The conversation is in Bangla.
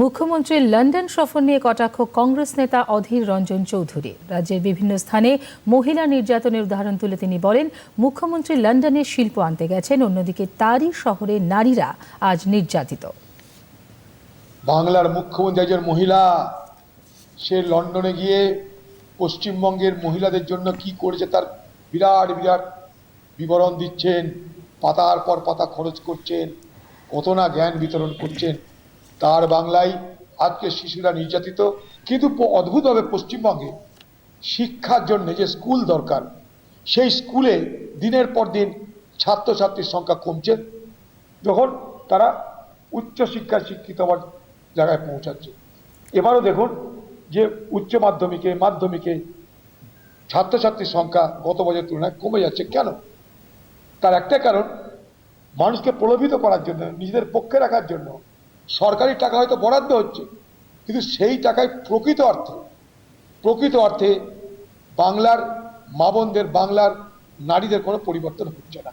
মুখ্যমন্ত্রীর লন্ডন সফর নিয়ে কটাক্ষ কংগ্রেস নেতা অধীর রঞ্জন চৌধুরী। রাজ্যের বিভিন্ন স্থানে মহিলা নির্যাতনের উদাহরণ তুলে তিনি বলেন, মুখ্যমন্ত্রী লন্ডনে শিল্প আনতে গেছেন, অন্যদিকে তারই শহরে নারীরা আজ নির্যাতিত। বাংলার মুখ্যমন্ত্রী একজন মহিলা, সে লন্ডনে গিয়ে পশ্চিমবঙ্গের মহিলাদের জন্য কি করেছে তার বিরাট বিরাট বিবরণ দিচ্ছেন, পাতার পর পাতা খরচ করছেন, কত না জ্ঞান বিতরণ করছেন। তার বাংলায় আজকে শিশুরা নির্যাতিত। কিন্তু অদ্ভুতভাবে পশ্চিমবঙ্গে শিক্ষার জন্য যে স্কুল দরকার, সেই স্কুলে দিনের পর দিন ছাত্রছাত্রীর সংখ্যা কমছে। যখন তারা উচ্চশিক্ষায় শিক্ষিত হওয়ার জায়গায় পৌঁছাচ্ছে। এবারও দেখুন যে উচ্চ মাধ্যমিকে মাধ্যমিকে ছাত্রছাত্রীর সংখ্যা গত বছরের তুলনায় কমে যাচ্ছে। কেন? তার একটা কারণ, মানুষকে প্রলোভিত করার জন্য, নিজেদের পক্ষে রাখার জন্য সরকারি টাকা হয়তো বরাদ্দ হচ্ছে, কিন্তু সেই টাকায় প্রকৃত অর্থে প্রকৃত অর্থে বাংলার মা বোনদের, বাংলার নারীদের কোনো পরিবর্তন হচ্ছে না।